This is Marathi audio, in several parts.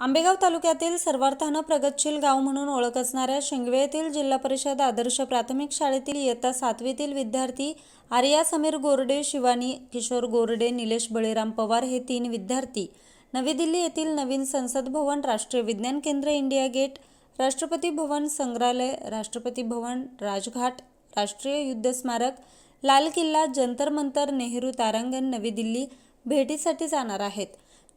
आंबेगाव तालुक्यातील सर्वार्थानं प्रगतशील गाव म्हणून ओळख असणाऱ्या शिंगवे येथील जिल्हा परिषद आदर्श प्राथमिक शाळेतील इयत्ता सातवीतील विद्यार्थी आर्या समीर गोरडे शिवानी किशोर गोरडे निलेश बळीराम पवार हे तीन विद्यार्थी. नवी दिल्ली येथील नवीन संसद भवन राष्ट्रीय विज्ञान केंद्र इंडिया गेट राष्ट्रपती भवन संग्रहालय राष्ट्रपती भवन राजघाट राष्ट्रीय युद्ध स्मारक लाल किल्ला जंतर मंतर नेहरू तारांगण नवी दिल्ली भेटीसाठी जाणार आहेत.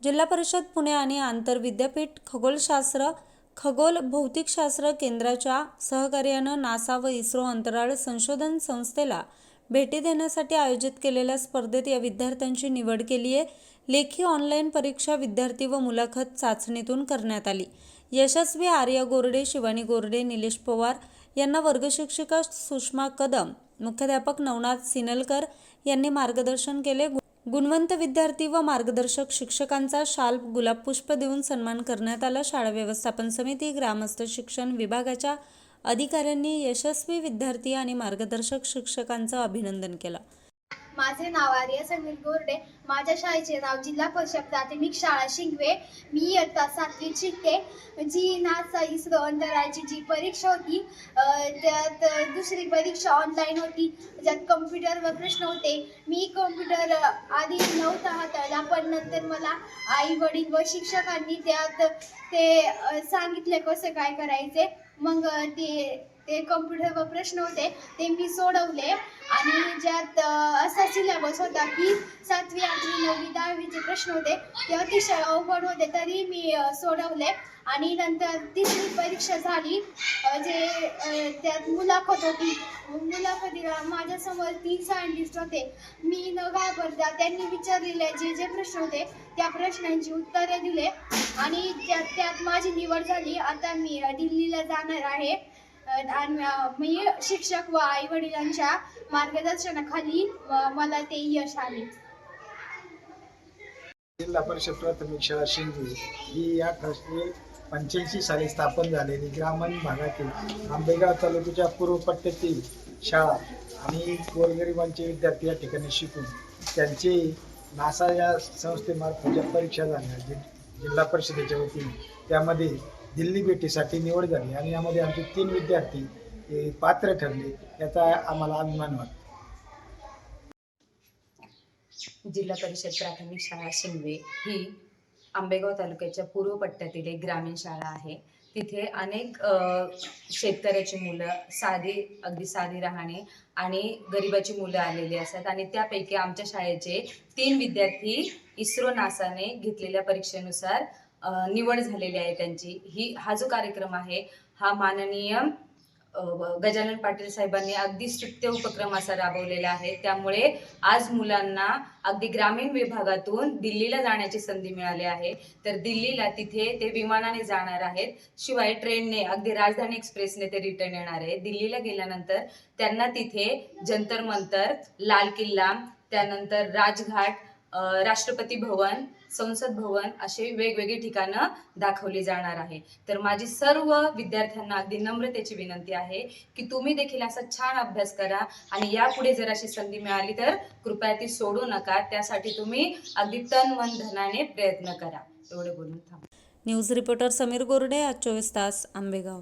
जिल्हा परिषद पुणे आणि आंतर विद्यापीठ खगोलशास्त्र खगोल भौतिकशास्त्र केंद्राच्या सहकार्यानं नासा व इस्रो अंतराळ संशोधन संस्थेला भेटी देण्यासाठी आयोजित केलेल्या स्पर्धेत या विद्यार्थ्यांची निवड केली आहे. लेखी ऑनलाईन परीक्षा विद्यार्थी व मुलाखत चाचणीतून करण्यात आली. यशस्वी आर्या गोरडे शिवानी गोरडे निलेश पवार यांना वर्गशिक्षिका सुषमा कदम मुख्याध्यापक नवनाथ सिनलकर यांनी मार्गदर्शन केले. गुणवंत विद्यार्थी व मार्गदर्शक शिक्षकांचा शाल गुलाब पुष्प देऊन सन्मान करण्यात आला. शाळा व्यवस्थापन समिती ग्रामस्थ शिक्षण विभागाच्या अधिकाऱ्यांनी यशस्वी विद्यार्थी आणि मार्गदर्शक शिक्षकांचं अभिनंदन केलं. माझे नाव आर्य समीर गोरडे. माझ्या शाळेचे नाव जिल्हा परिषद प्राथमिक शाळा शिंगवे. मी इयत्ता सातवीत शिकते. जी नासा इस्रो अंतराळची जी परीक्षा होती त्यात दुसरी परीक्षा ऑनलाईन होती. ज्यात कम्प्युटरवर प्रश्न होते. मी कम्प्युटर आधी नव्हता हाताळला पण नंतर मला आई वडील व शिक्षकांनी त्यात ते सांगितले कसं काय करायचे. मग ते ते कम्प्युटरवर प्रश्न होते ते मी सोडवले. आणि ज्यात असा सिलेबस होता की सातवी आठवी नववी दहावीचे प्रश्न होते ते अतिशय अवघड होते तरी मी सोडवले. आणि नंतर तिसरी परीक्षा झाली जे त्यात मुलाखत होती. मुलाखतीला माझ्यासमोर तीन सायंटिस्ट होते. मी न घाबरता त्यांनी विचारलेले जे जे प्रश्न होते त्या प्रश्नांची उत्तरे दिले. आणि त्यात त्यात माझी निवड झाली. आता मी दिल्लीला जाणार आहे. मी म्हणजे शिक्षक व आई वडिलांच्या मार्गदर्शनाखाली मला ते यश आले. जिल्हा परिषद प्राथमिक शाळा शिंदे ही अठराशे पंच्याऐंशी साली स्थापन झालेली ग्रामीण भागातील आंबेगाव तालुक्याच्या पूर्व पट्ट्यातील शाळा आणि गोरगरिबांचे विद्यार्थी या ठिकाणी शिकून त्यांचे नासा या संस्थेमार्फत ज्या परीक्षा झाल्या जिल्हा परिषदेच्या वतीने त्यामध्ये दिल्ली भेटीसाठी निवड झाली आणि यामध्ये आमचे तीन विद्यार्थी पात्र ठरले याचा आम्हाला अभिमान वाटतो. जिल्हा परिषद प्राथमिक शाळा शिंगवे ही आंबेगाव तालुक्याच्या पूर्व पट्ट्यातील एक ग्रामीण शाळा आहे. तिथे अनेक शेतकऱ्याची मुलं साधी अगदी साधी राहणे आणि गरिबाची मुलं आलेली असतात आणि त्यापैकी आमच्या शाळेचे तीन विद्यार्थी इस्रो नासाने घेतलेल्या परीक्षेनुसार निवड झालेली आहे त्यांची. ही हा जो कार्यक्रम आहे हा माननीय गजानन पाटील साहेबांनी अगदी स्तुत्य उपक्रम असा राबवलेला आहे. त्यामुळे आज मुलांना अगदी ग्रामीण विभागातून दिल्लीला जाण्याची संधी मिळाली आहे. तर दिल्लीला तिथे ते विमानाने जाणार आहेत. शिवाय ट्रेनने अगदी राजधानी एक्सप्रेसने ते रिटर्न येणार आहे. दिल्लीला गेल्यानंतर त्यांना तिथे जंतर मंतर लाल किल्ला त्यानंतर राजघाट राष्ट्रपती भवन संसद भवन असे वेगवेगळी ठिकाणं दाखवली जाणार आहे. तर माझी सर्व विद्यार्थ्यांना अगदी नम्रतेची विनंती आहे की तुम्ही देखील असा छान अभ्यास करा आणि यापुढे जर अशी संधी मिळाली तर कृपया ती सोडू नका. त्यासाठी तुम्ही अगदी तन मन धनाने प्रयत्न करा. एवढे बोलून थांब. न्यूज रिपोर्टर समीर गोरडे आज चोवीस तास आंबेगाव.